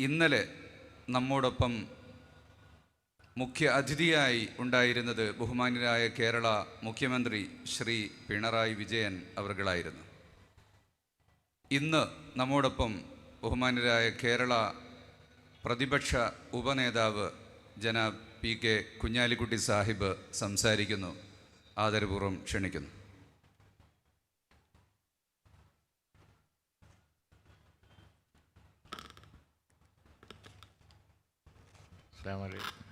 ഇന്നലെ നമ്മോടൊപ്പം മുഖ്യ അതിഥിയായി ഉണ്ടായിരുന്നത് ബഹുമാന്യരായ കേരള മുഖ്യമന്ത്രി ശ്രീ പിണറായി വിജയൻ അവർകളായിരുന്നു. ഇന്ന് നമ്മോടൊപ്പം ബഹുമാന്യരായ കേരള പ്രതിപക്ഷ ഉപനേതാവ് ജനാബ് പി കെ കുഞ്ഞാലിക്കുട്ടി സാഹിബ് സംസാരിക്കുന്നു. ആദരപൂർവം ക്ഷണിക്കുന്നു. അസ്സാം വലൈക്കും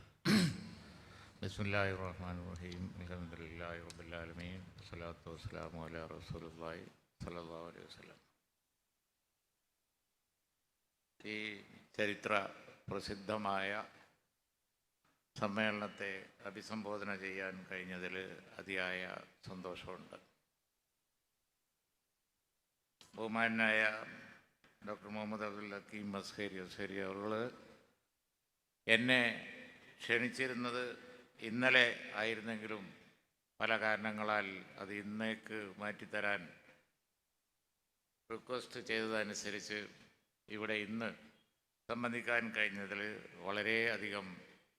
ബിസ്മില്ലാഹി റഹ്മാൻ റഹീം അലഹമുല്ലാഹി റബുല്ലാലമീൻ വസ്സലാത്തു വസ്സലാമു അല റസൂലുള്ളാഹി സല്ലല്ലാഹു അലൈഹി വസല്ലം. ഈ ചരിത്ര പ്രസിദ്ധമായ സമ്മേളനത്തെ അഭിസംബോധന ചെയ്യാൻ കഴിഞ്ഞതിൽ അതിയായ സന്തോഷമുണ്ട്. ബഹുമാനായ ഡോക്ടർ മുഹമ്മദ് അബ്ദുൽ ഹക്കീം മസ്ഹേരി ഹുസേരി അവർ എന്നെ ക്ഷണിച്ചിരുന്നത് ഇന്നലെ ആയിരുന്നെങ്കിലും പല കാരണങ്ങളാൽ അത് ഇന്നേക്ക് മാറ്റിത്തരാൻ റിക്വസ്റ്റ് ചെയ്തതനുസരിച്ച് ഇവിടെ ഇന്ന് സംബന്ധിക്കാൻ കഴിഞ്ഞതിൽ വളരെയധികം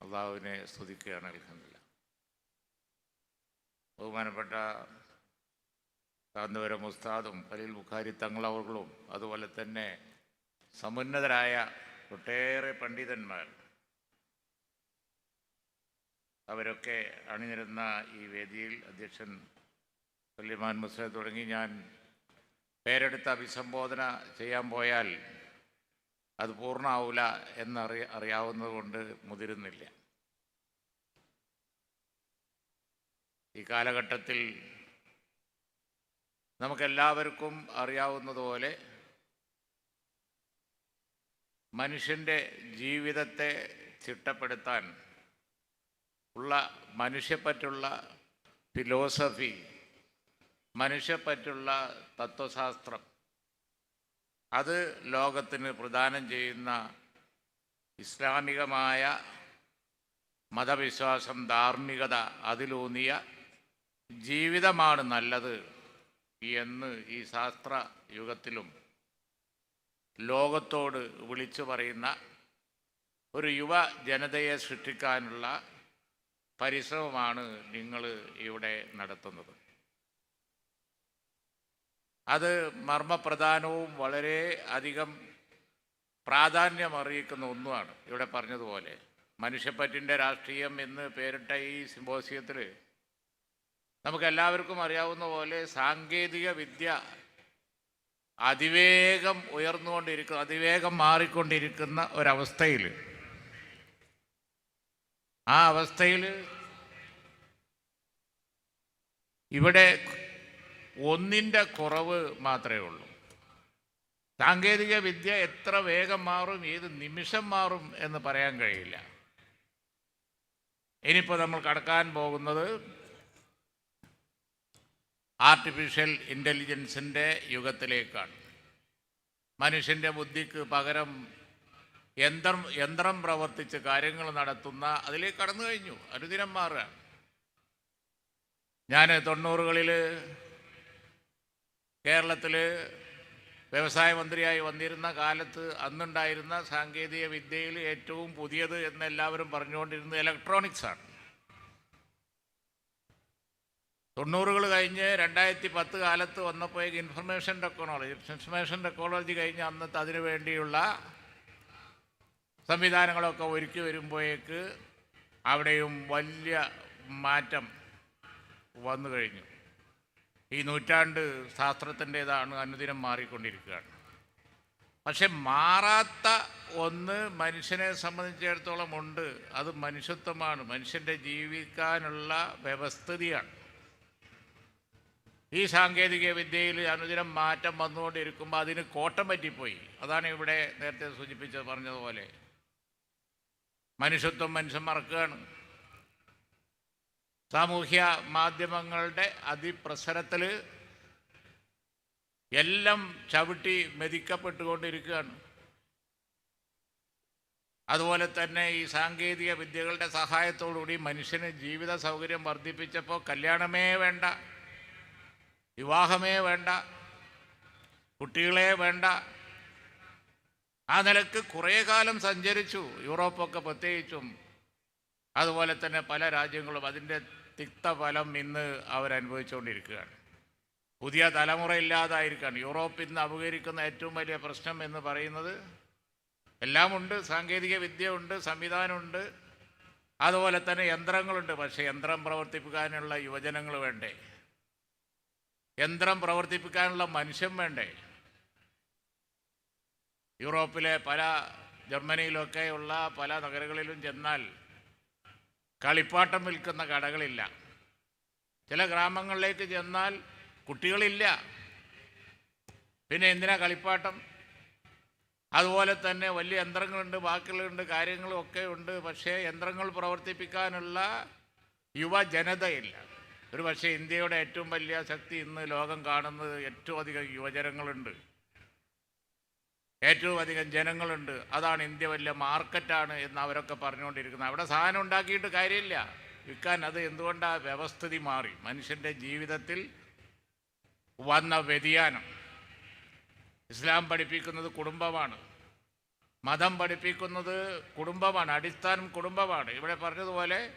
അള്ളാഹുവിനെ സ്തുതിക്കുകയാണ് അലഹമില്ല ബഹുമാനപ്പെട്ട കാന്തപുരം ഉസ്താദും കലീൽ ബുഖാരി തങ്ങളവുകളും അതുപോലെ തന്നെ സമുന്നതരായ ഒട്ടേറെ പണ്ഡിതന്മാർ അവരൊക്കെ അണിനിരുന്ന ഈ വേദിയിൽ അധ്യക്ഷൻ സല്യമാൻ മുസ്ലിം തുടങ്ങി. ഞാൻ പേരെടുത്ത് അഭിസംബോധന ചെയ്യാൻ പോയാൽ അത് പൂർണമാവില്ല എന്നറിയ അറിയാവുന്നതുകൊണ്ട് മുതിരുന്നില്ല. ഈ കാലഘട്ടത്തിൽ നമുക്കെല്ലാവർക്കും അറിയാവുന്നതുപോലെ മനുഷ്യന്റെ ജീവിതത്തെ ചിട്ടപ്പെടുത്താൻ ഉള്ള മനുഷ്യപ്പറ്റുള്ള ഫിലോസഫി മനുഷ്യപ്പറ്റുള്ള തത്വശാസ്ത്രം അത് ലോകത്തിന് പ്രദാനം ചെയ്യുന്ന ഇസ്ലാമികമായ മതവിശ്വാസം ധാർമ്മികത അതിലൂന്നിയ ജീവിതമാണ് നല്ലത് എന്ന് ഈ ശാസ്ത്ര യുഗത്തിലും ലോകത്തോട് വിളിച്ചു പറയുന്ന ഒരു യുവ ജനതയെ സൃഷ്ടിക്കാനുള്ള പരിശ്രമമാണ് നിങ്ങൾ ഇവിടെ നടത്തുന്നത്. അത് മർമ്മപ്രധാനവും വളരെ അധികം പ്രാധാന്യം അറിയിക്കുന്ന ഒന്നുമാണ്. ഇവിടെ പറഞ്ഞതുപോലെ മനുഷ്യപ്പറ്റിന്റെ രാഷ്ട്രീയം എന്ന് പേരിട്ട ഈ സിമ്പോസിയത്തിൽ നമുക്കെല്ലാവർക്കും അറിയാവുന്ന പോലെ സാങ്കേതിക വിദ്യ അതിവേഗം ഉയർന്നുകൊണ്ടിരിക്കുന്ന അതിവേഗം മാറിക്കൊണ്ടിരിക്കുന്ന ഒരവസ്ഥയിൽ ആ അവസ്ഥയിൽ ഇവിടെ ഒന്നിന്റെ കുറവ് മാത്രമേ ഉള്ളൂ. സാങ്കേതിക വിദ്യ എത്ര വേഗം മാറും ഏത് നിമിഷം മാറും എന്ന് പറയാൻ കഴിയില്ല. ഇനിയിപ്പോൾ നമ്മൾ കടക്കാൻ പോകുന്നത് ആർട്ടിഫിഷ്യൽ ഇന്റലിജൻസിന്റെ യുഗത്തിലേക്കാണ്. മനുഷ്യന്റെ ബുദ്ധിക്ക് പകരം യന്ത്രം യന്ത്രം പ്രവർത്തിച്ച് കാര്യങ്ങൾ നടത്തുന്ന അതിലേക്ക് കടന്നു കഴിഞ്ഞു. അനുദിനം മാറുകയാണ്. ഞാൻ തൊണ്ണൂറുകളിൽ കേരളത്തിൽ വ്യവസായ മന്ത്രിയായി വന്നിരുന്ന കാലത്ത് അന്നുണ്ടായിരുന്ന സാങ്കേതിക വിദ്യയിൽ ഏറ്റവും പുതിയത് എന്ന് എല്ലാവരും പറഞ്ഞുകൊണ്ടിരുന്നത് ഇലക്ട്രോണിക്സ് ആണ്. തൊണ്ണൂറുകൾ കഴിഞ്ഞ് രണ്ടായിരത്തി പത്ത് കാലത്ത് വന്നപ്പോഴേക്ക് ഇൻഫർമേഷൻ ടെക്നോളജി ഇൻഫർമേഷൻ ടെക്നോളജി കഴിഞ്ഞ് അന്നത്തെ അതിനു വേണ്ടിയുള്ള സംവിധാനങ്ങളൊക്കെ ഒരുക്കി വരുമ്പോഴേക്ക് അവിടെയും വലിയ മാറ്റം വന്നു കഴിഞ്ഞു. ഈ നൂറ്റാണ്ട് ശാസ്ത്രത്തിന്റേതാണ് അനുദിനം മാറിക്കൊണ്ടിരിക്കുകയാണ്. പക്ഷെ മാറാത്ത ഒന്ന് മനുഷ്യനെ സംബന്ധിച്ചിടത്തോളം ഉണ്ട്. അത് മനുഷ്യത്വമാണ്. മനുഷ്യന്റെ ജീവിക്കാനുള്ള വ്യവസ്ഥിതിയാണ്. ഈ സാങ്കേതിക വിദ്യയിൽ അനുദിനം മാറ്റം വന്നുകൊണ്ടിരിക്കുമ്പോൾ അതിന് കോട്ടം പറ്റിപ്പോയി. അതാണ് ഇവിടെ നേരത്തെ സൂചിപ്പിച്ചത് പറഞ്ഞതുപോലെ. മനുഷ്യത്വം മനുഷ്യൻ മറക്കുകയാണ്. സാമൂഹ്യ മാധ്യമങ്ങളുടെ അതിപ്രസരത്തിൽ എല്ലാം ചവിട്ടി മെതിക്കപ്പെട്ടുകൊണ്ടിരിക്കുകയാണ്. അതുപോലെ തന്നെ ഈ സാങ്കേതിക വിദ്യകളുടെ സഹായത്തോടുകൂടി മനുഷ്യന് ജീവിത സൗകര്യം വർദ്ധിപ്പിച്ചപ്പോൾ കല്യാണമേ വേണ്ട വിവാഹമേ വേണ്ട കുട്ടികളെ വേണ്ട ആ നിലയ്ക്ക് കുറേ കാലം സഞ്ചരിച്ചു. യൂറോപ്പൊക്കെ പ്രത്യേകിച്ചും. അതുപോലെ തന്നെ പല രാജ്യങ്ങളും അതിന്റെ തിക്തഫലം ഇന്ന് അവരനുഭവിച്ചുകൊണ്ടിരിക്കുകയാണ്. പുതിയ തലമുറ ഇല്ലാതായിരിക്കുകയാണ്. യൂറോപ്പ് ഇന്ന് അപകരിക്കുന്ന ഏറ്റവും വലിയ പ്രശ്നം എന്ന് പറയുന്നത് എല്ലാമുണ്ട്. സാങ്കേതിക വിദ്യ ഉണ്ട് സംവിധാനമുണ്ട്. അതുപോലെ തന്നെ യന്ത്രങ്ങളുണ്ട്. പക്ഷേ യന്ത്രം പ്രവർത്തിപ്പിക്കാനുള്ള യുവജനങ്ങൾ വേണ്ടേ? യന്ത്രം പ്രവർത്തിപ്പിക്കാനുള്ള മനുഷ്യൻ വേണ്ടേ? യൂറോപ്പിലെ പല ജർമ്മനിയിലൊക്കെയുള്ള പല നഗരങ്ങളിലും ചെന്നാൽ കളിപ്പാട്ടം വിൽക്കുന്ന കടകളില്ല. ചില ഗ്രാമങ്ങളിലേക്ക് ചെന്നാൽ കുട്ടികളില്ല. പിന്നെ എന്തിനാ കളിപ്പാട്ടം? അതുപോലെ തന്നെ വലിയ യന്ത്രങ്ങളുണ്ട് ബാക്കികളുണ്ട് കാര്യങ്ങളും ഒക്കെ ഉണ്ട്. പക്ഷേ യന്ത്രങ്ങൾ പ്രവർത്തിപ്പിക്കാനുള്ള യുവജനതയില്ല. ഒരു പക്ഷേ ഇന്ത്യയുടെ ഏറ്റവും വലിയ ശക്തി ഇന്ന് ലോകം കാണുന്നത് ഏറ്റവും അധികം യുവജനങ്ങളുണ്ട്. ഏറ്റവും അധികം ജനങ്ങളുണ്ട്. അതാണ് ഇന്ത്യ വലിയ മാർക്കറ്റാണ് എന്ന് അവരൊക്കെ പറഞ്ഞുകൊണ്ടിരിക്കുന്നത്. അവിടെ സാധനം ഉണ്ടാക്കിയിട്ട് കാര്യമില്ല. വിൽക്കാൻ അത് എന്തുകൊണ്ടാണ് വ്യവസ്ഥിതി മാറി? മനുഷ്യന്റെ ജീവിതത്തിൽ വന്ന വ്യതിയാനം. ഇസ്ലാം പഠിപ്പിക്കുന്നത് കുടുംബമാണ്. മതം പഠിപ്പിക്കുന്നത് കുടുംബമാണ്. അടിസ്ഥാനം കുടുംബമാണ്. ഇവിടെ പറഞ്ഞതുപോലെ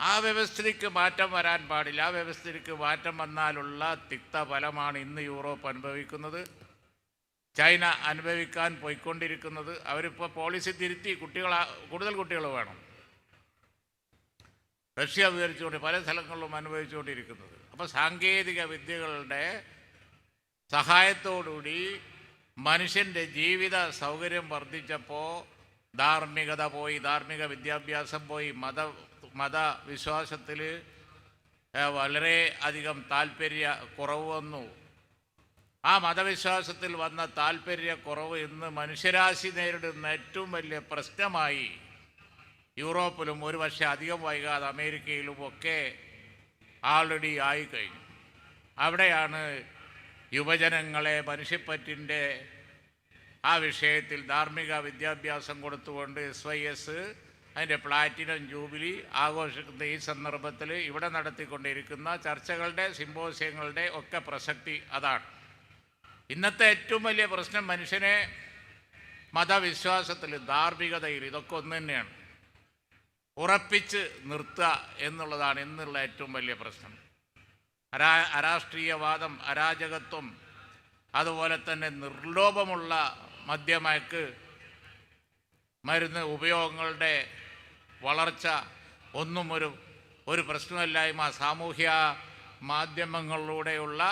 ആ വ്യവസ്ഥിതിക്ക് മാറ്റം വരാൻ പാടില്ല. ആ വ്യവസ്ഥിതിക്ക് മാറ്റം വന്നാലുള്ള തിക്ത ഫലമാണ് ഇന്ന് യൂറോപ്പ് അനുഭവിക്കുന്നത്. ചൈന അനുഭവിക്കാൻ പോയിക്കൊണ്ടിരിക്കുന്നത്. അവരിപ്പോൾ പോളിസി തിരുത്തി കുട്ടികൾ കൂടുതൽ കുട്ടികൾ വേണം. റഷ്യ വിവരിച്ചുകൊണ്ട് പല സ്ഥലങ്ങളിലും അനുഭവിച്ചുകൊണ്ടിരിക്കുന്നത്. അപ്പോൾ സാങ്കേതിക വിദ്യകളുടെ സഹായത്തോടുകൂടി മനുഷ്യന്റെ ജീവിത സൗകര്യം വർദ്ധിച്ചപ്പോൾ ധാർമ്മികത പോയി ധാർമ്മിക വിദ്യാഭ്യാസം പോയി മത മതവിശ്വാസത്തിൽ വളരെ അധികം താല്പര്യ കുറവ് വന്നു. ആ മതവിശ്വാസത്തിൽ വന്ന താല്പര്യക്കുറവ് ഇന്ന് മനുഷ്യരാശി നേരിടുന്ന ഏറ്റവും വലിയ പ്രശ്നമായി യൂറോപ്പിലും ഒരു പക്ഷേ അധികം വൈകാതെ അമേരിക്കയിലും ഒക്കെ ആൾറെഡി ആയിക്കഴിഞ്ഞു. അവിടെയാണ് യുവജനങ്ങളെ മനുഷ്യപ്പറ്റിന്റെ ആ വിഷയത്തിൽ ധാർമ്മിക വിദ്യാഭ്യാസം കൊടുത്തുകൊണ്ട് എസ് വൈ എസ് അതിന്റെ പ്ലാറ്റിനം ജൂബിലി ആഘോഷിക്കുന്ന ഈ സന്ദർഭത്തിൽ ഇവിടെ നടത്തിക്കൊണ്ടിരിക്കുന്ന ചർച്ചകളുടെ സിമ്പോസിയങ്ങളുടെ ഒക്കെ പ്രസക്തി അതാണ്. ഇന്നത്തെ ഏറ്റവും വലിയ പ്രശ്നം മനുഷ്യനെ മതവിശ്വാസത്തിൽ ധാർമ്മികതയിൽ ഇതൊക്കെ ഒന്ന് തന്നെയാണ്. ഉറപ്പിച്ച് നിർത്തുക എന്നുള്ളതാണ് ഇന്നുള്ള ഏറ്റവും വലിയ പ്രശ്നം. അരാ അരാഷ്ട്രീയവാദം അരാജകത്വം അതുപോലെ തന്നെ നിർലോഭമുള്ള മദ്യമയക്ക് മരുന്ന് ഉപയോഗങ്ങളുടെ വളർച്ച ഒന്നും ഒരു ഒരു പ്രശ്നമില്ലായ്മ. സാമൂഹ്യ മാധ്യമങ്ങളിലൂടെയുള്ള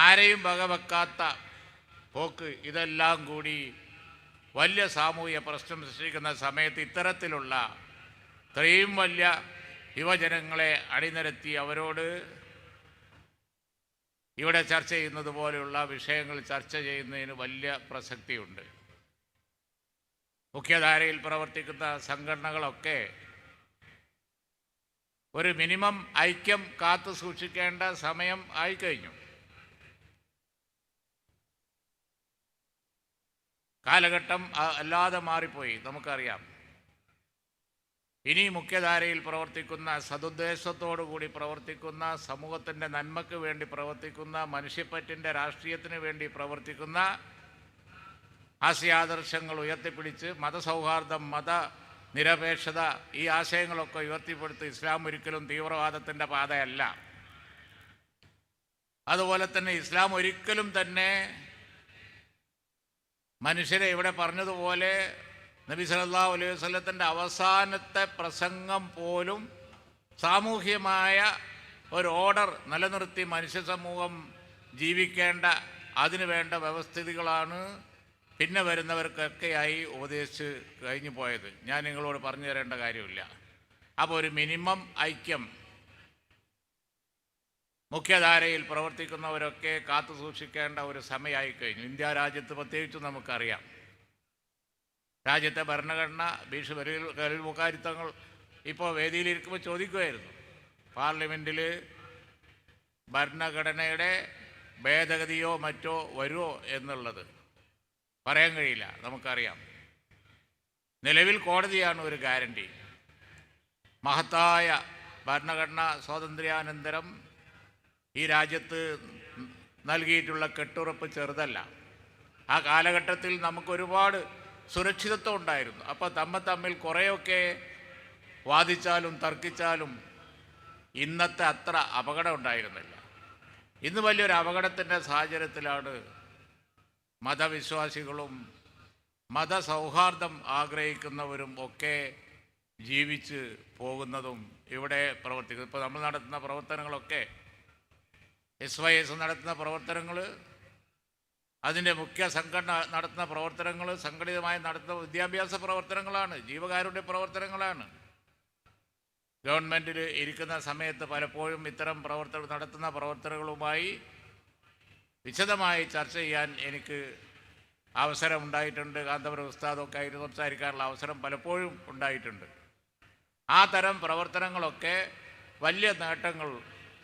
ആരെയും വകവെക്കാത്ത പോക്ക് ഇതെല്ലാം കൂടി വലിയ സാമൂഹ്യ പ്രശ്നം സൃഷ്ടിക്കുന്ന സമയത്ത് ഇത്തരത്തിലുള്ള ഇത്രയും വലിയ യുവജനങ്ങളെ അണിനിരത്തി അവരോട് ഇവിടെ ചർച്ച ചെയ്യുന്നത് പോലെയുള്ള വിഷയങ്ങൾ ചർച്ച ചെയ്യുന്നതിന് വലിയ പ്രസക്തിയുണ്ട്. മുഖ്യധാരയിൽ പ്രവർത്തിക്കുന്ന സംഘടനകളൊക്കെ ഒരു മിനിമം ഐക്യം കാത്തു സൂക്ഷിക്കേണ്ട സമയം ആയിക്കഴിഞ്ഞു. കാലഘട്ടം അല്ലാതെ മാറിപ്പോയി നമുക്കറിയാം. ഇനി മുഖ്യധാരയിൽ പ്രവർത്തിക്കുന്ന സതുദ്ദേശത്തോടു കൂടി പ്രവർത്തിക്കുന്ന സമൂഹത്തിന്റെ നന്മയ്ക്ക് വേണ്ടി പ്രവർത്തിക്കുന്ന മനുഷ്യപ്പറ്റിന്റെ രാഷ്ട്രീയത്തിന് വേണ്ടി പ്രവർത്തിക്കുന്ന ആശയാദർശങ്ങൾ ഉയർത്തിപ്പിടിച്ച് മതസൗഹാർദ്ദം മത നിരപേക്ഷത ഈ ആശയങ്ങളൊക്കെ ഉയർത്തിപ്പെടുത്തി ഇസ്ലാം ഒരിക്കലും തീവ്രവാദത്തിന്റെ പാതയല്ല. അതുപോലെ തന്നെ ഇസ്ലാം ഒരിക്കലും തന്നെ മനുഷ്യരെ ഇവിടെ പറഞ്ഞതുപോലെ നബി സല്ലല്ലാഹു അലൈഹി വസ്ലത്തിന്റെ അവസാനത്തെ പ്രസംഗം പോലും സാമൂഹ്യമായ ഒരു ഓർഡർ നിലനിർത്തി മനുഷ്യ സമൂഹം ജീവിക്കേണ്ട അതിനു വേണ്ട വ്യവസ്ഥിതികളാണ് പിന്നെ വരുന്നവർക്കൊക്കെയായി ഉപദേശിച്ച് കഴിഞ്ഞു പോയത് ഞാൻ നിങ്ങളോട് പറഞ്ഞു തരേണ്ട കാര്യമില്ല. അപ്പോൾ ഒരു മിനിമം ഐക്യം മുഖ്യധാരയിൽ പ്രവർത്തിക്കുന്നവരൊക്കെ കാത്തു സൂക്ഷിക്കേണ്ട ഒരു സമയമായി കഴിഞ്ഞു ഇന്ത്യ രാജ്യത്ത് പ്രത്യേകിച്ചും നമുക്കറിയാം. രാജ്യത്തെ ഭരണഘടന ഭീഷണി മുഖാരിത്തങ്ങൾ ഇപ്പോൾ വേദിയിലിരിക്കുമ്പോൾ ചോദിക്കുമായിരുന്നു. പാർലമെന്റിൽ ഭരണഘടനയുടെ ഭേദഗതിയോ മറ്റോ വരുമോ എന്നുള്ളത് പറയാൻ കഴിയില്ല നമുക്കറിയാം. നിലവിൽ കോടതിയാണ് ഒരു ഗ്യാരണ്ടി. മഹത്തായ ഭരണഘടനാ സ്വാതന്ത്ര്യാനന്തരം ഈ രാജ്യത്ത് നൽകിയിട്ടുള്ള കെട്ടുറപ്പ് ചെറുതല്ല. ആ കാലഘട്ടത്തിൽ നമുക്കൊരുപാട് സുരക്ഷിതത്വം ഉണ്ടായിരുന്നു. അപ്പോൾ തമ്മ തമ്മിൽ കുറേയൊക്കെ വാദിച്ചാലും തർക്കിച്ചാലും ഇന്നത്തെ അത്ര അപകടം ഉണ്ടായിരുന്നില്ല. ഇന്ന് വലിയൊരു അപകടത്തിന്റെ സാഹചര്യത്തിലാണ് മതവിശ്വാസികളും മതസൗഹാർദ്ദം ആഗ്രഹിക്കുന്നവരും ഒക്കെ ജീവിച്ച് പോകുന്നതും ഇവിടെ പ്രവർത്തിക്കുന്നത്. ഇപ്പോൾ നമ്മൾ നടത്തുന്ന പ്രവർത്തനങ്ങളൊക്കെ എസ് വൈ എസ് നടത്തുന്ന പ്രവർത്തനങ്ങൾ അതിന്റെ മുഖ്യ സംഘടന നടത്തുന്ന പ്രവർത്തനങ്ങൾ സംഘടിതമായി നടത്തുന്ന വിദ്യാഭ്യാസ പ്രവർത്തനങ്ങളാണ് ജീവകാരുണ്യ പ്രവർത്തനങ്ങളാണ്. ഗവൺമെന്റിൽ ഇരിക്കുന്ന സമയത്ത് പലപ്പോഴും ഇത്തരം പ്രവർത്തനം നടത്തുന്ന പ്രവർത്തനങ്ങളുമായി വിശദമായി ചർച്ച ചെയ്യാൻ എനിക്ക് അവസരം ഉണ്ടായിട്ടുണ്ട് കാന്തപുരം ഉസ്താദൊക്കെ ആയിട്ട് സംസാരിക്കാനുള്ള അവസരം പലപ്പോഴും ഉണ്ടായിട്ടുണ്ട്. ആ തരം പ്രവർത്തനങ്ങളൊക്കെ വലിയ നേട്ടങ്ങൾ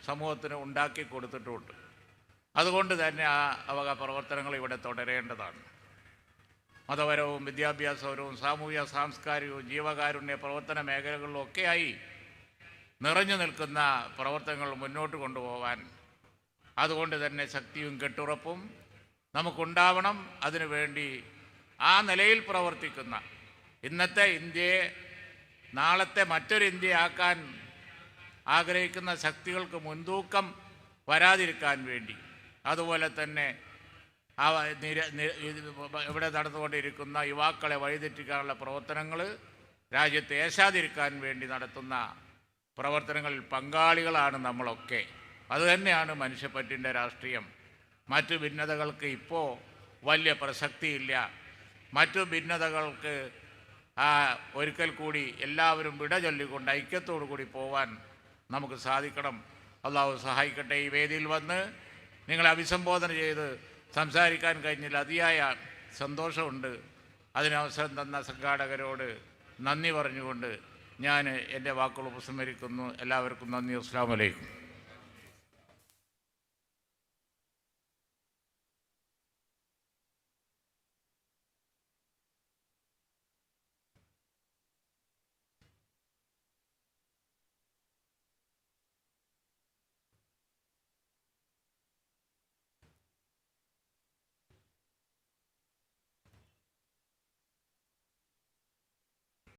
സമൂഹത്തിന് ഉണ്ടാക്കി കൊടുത്തിട്ടുമുണ്ട് അതുകൊണ്ട് തന്നെ ആ അവക പ്രവർത്തനങ്ങൾ ഇവിടെ തുടരേണ്ടതാണ്. മതപരവും വിദ്യാഭ്യാസപരവും സാമൂഹ്യ സാംസ്കാരികവും ജീവകാരുണ്യ പ്രവർത്തന മേഖലകളിലും ഒക്കെയായി നിറഞ്ഞു നിൽക്കുന്ന പ്രവർത്തനങ്ങൾ മുന്നോട്ട് കൊണ്ടുപോകാൻ അതുകൊണ്ട് തന്നെ ശക്തിയും കെട്ടുറപ്പും നമുക്കുണ്ടാവണം. അതിനുവേണ്ടി ആ നിലയിൽ പ്രവർത്തിക്കുന്ന ഇന്നത്തെ ഇന്ത്യയെ നാളത്തെ മറ്റൊരു ഇന്ത്യയാക്കാൻ ആഗ്രഹിക്കുന്ന ശക്തികൾക്ക് മുൻതൂക്കം വരാതിരിക്കാൻ വേണ്ടി. അതുപോലെ തന്നെ ആ നിര ഇവിടെ നടന്നുകൊണ്ടിരിക്കുന്ന യുവാക്കളെ വഴിതെറ്റിക്കാനുള്ള പ്രവർത്തനങ്ങൾ രാജ്യത്തെ ഏശാതിരിക്കാൻ വേണ്ടി നടത്തുന്ന പ്രവർത്തനങ്ങളിൽ പങ്കാളികളാണ് നമ്മളൊക്കെ. അതുതന്നെയാണ് മനുഷ്യപ്പറ്റിന്റെ രാഷ്ട്രീയം. മറ്റു ഭിന്നതകൾക്ക് ഇപ്പോൾ വലിയ പ്രസക്തിയില്ല. മറ്റു ഭിന്നതകൾക്ക് ഒരിക്കൽ കൂടി എല്ലാവരും വിട ചൊല്ലിക്കൊണ്ട് ഐക്യത്തോടു കൂടി പോവാൻ നമുക്ക് സാധിക്കണം. അള്ളാഹു സഹായിക്കട്ടെ. ഈ വേദിയിൽ വന്ന് നിങ്ങളെ അഭിസംബോധന ചെയ്ത് സംസാരിക്കാൻ കഴിഞ്ഞതിൽ അതിയായ സന്തോഷമുണ്ട്. അതിനവസരം തന്ന സംഘാടകരോട് നന്ദി പറഞ്ഞുകൊണ്ട് ഞാൻ എന്റെ വാക്കുകൾ ഉപസംഹരിക്കുന്നു. എല്ലാവർക്കും നന്ദി. അസ്സാം വലൈക്കും